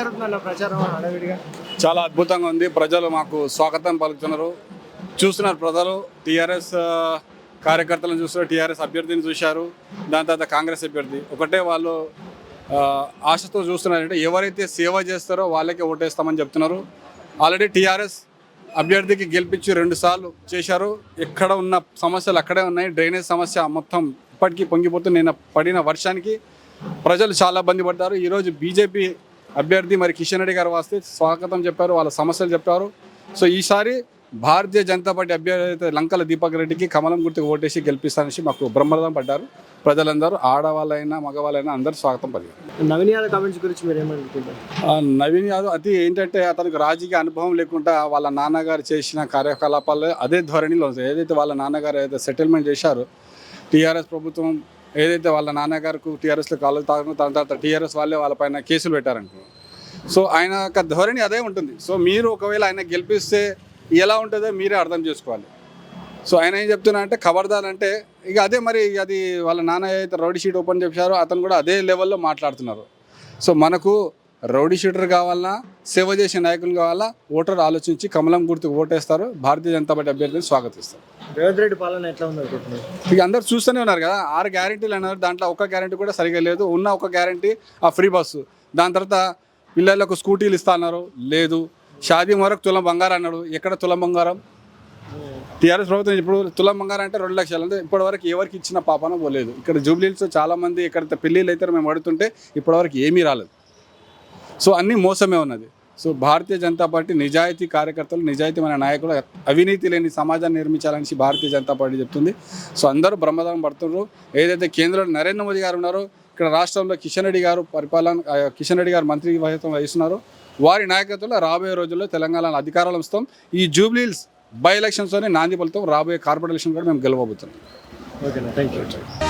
జరుగుతుందన్న ప్రచారం చాలా అద్భుతంగా ఉంది. ప్రజలు మాకు స్వాగతం పలుకుతున్నారు. చూస్తున్నారు ప్రజలు. టీఆర్ఎస్ కార్యకర్తలను చూస్తారు టీఆర్ఎస్ అభ్యర్థిని చూశారు. దాని తర్వాత కాంగ్రెస్ అభ్యర్థి. ఒకటే వాళ్ళు ఆశతో చూస్తున్నారంటే ఎవరైతే సేవ చేస్తారో వాళ్ళకే ఓటేస్తామని చెప్తున్నారు. ఆల్రెడీ టీఆర్ఎస్ అభ్యర్థికి గెలిపించి రెండు సార్లు చేశారు. ఎక్కడ ఉన్న సమస్యలు అక్కడే ఉన్నాయి. డ్రైనేజ్ సమస్య మొత్తం ఇప్పటికీ పొంగిపోతుంది. నిన్న పడిన వర్షానికి ప్రజలు చాలా ఇబ్బంది పడ్డారు. ఈరోజు బీజేపీ అభ్యర్థి మరి కిషన్ రెడ్డి గారు వస్తే స్వాగతం చెప్పారు వాళ్ళ సమస్యలు చెప్పారు. సో ఈసారి భారతీయ జనతా పార్టీ అభ్యర్థి అయితే లంకల దీపక్ రెడ్డికి కమలం గుర్తుకు ఓటేసి గెలిపిస్తానని మాకు బ్రహ్మరథం పడ్డారు. ప్రజలందరూ ఆడవాళ్ళైనా మగవాళ్ళైనా అందరూ స్వాగతం పలికారు. నవీన్ యాదవ్ కామెంట్స్ గురించి మీరు ఏమనుకుంటారు నవీన్ యాదవ్ అది ఏంటంటే అతనికి రాజకీయ అనుభవం లేకుండా వాళ్ళ నాన్నగారు చేసిన కార్యకలాపాలు అదే ధోరణిలో ఏదైతే వాళ్ళ నాన్నగారు ఏదైతే సెటిల్మెంట్ చేశారో టీఆర్ఎస్ ప్రభుత్వం ఏదైతే వాళ్ళ నాన్నగారికి టీఆర్ఎస్లో కాలు తాగడం దాని తర్వాత టీఆర్ఎస్ వాళ్ళే వాళ్ళపైన కేసులు పెట్టారనుకో సో ఆయన యొక్క ధోరణి అదే ఉంటుంది. సో మీరు ఒకవేళ ఆయన గెలిపిస్తే ఎలా ఉంటుందో మీరే అర్థం చేసుకోవాలి. సో ఆయన ఏం చెప్తున్నా అంటే ఖబర్దార్ అంటే ఇక అదే మరి అది వాళ్ళ నాన్న అయితే రౌడీ షీట్ ఓపెన్ చేశారో అతను కూడా అదే లెవెల్లో మాట్లాడుతున్నారు. సో మనకు రౌడీ షీటర్ కావాలన్నా సేవ చేసే నాయకులు కావాలా ఓటర్ ఆలోచించి కమలం గుర్తుకు ఓటేస్తారు. భారతీయ జనతా పార్టీ అభ్యర్థిని స్వాగతిస్తారు. రేవంత్ రెడ్డి పాలన ఎట్లా ఉంది అనుకుంటున్నారు? ఇక అందరు చూస్తూనే ఉన్నారు కదా ఆరు గ్యారెంటీలు అన్నారు దాంట్లో ఒక గ్యారెంటీ కూడా సరిగా లేదు. ఉన్న ఒక గ్యారెంటీ ఆ ఫ్రీ బస్సు. దాని తర్వాత పిల్లలకు స్కూటీలు ఇస్తా అన్నారు లేదు. షాదీ వరకు తులం బంగారం అన్నాడు. ఎక్కడ తులం బంగారం? టీఆర్ఎస్ ప్రభుత్వం ఇప్పుడు తులం బంగారం అంటే రెండు లక్షలు. అంటే ఇప్పటివరకు ఎవరికి ఇచ్చిన పాపన పోలేదు. ఇక్కడ జూబ్లీస్ చాలా మంది ఇక్కడ పెళ్ళిళ్ళు అయితే మేము అడుగుతుంటే ఇప్పటివరకు ఏమీ రాలేదు. సో అన్నీ మోసమే ఉన్నది. సో భారతీయ జనతా పార్టీ నిజాయితీ కార్యకర్తలు నిజాయితీమైన నాయకులు అవినీతి లేని సమాజాన్ని నిర్మించాలని భారతీయ జనతా పార్టీ చెప్తుంది. సో అందరూ బ్రహ్మదానం పడుతున్నారు ఏదైతే కేంద్రంలో నరేంద్ర మోదీ గారు ఉన్నారో ఇక్కడ రాష్ట్రంలో కిషన్ రెడ్డి గారు పరిపాలన కిషన్ రెడ్డి గారు మంత్రి వహితం వహిస్తున్నారు. వారి నాయకత్వంలో రాబోయే రోజుల్లో తెలంగాణలో అధికారాలు వస్తాం. ఈ జూబ్లీల్స్ బై ఎలక్షన్స్తోనే నాంది పలుతాం రాబోయే కార్పొరేట్ ఎలక్షన్ కూడా మేము గెలవబోతున్నాం. ఓకేనా? Thank you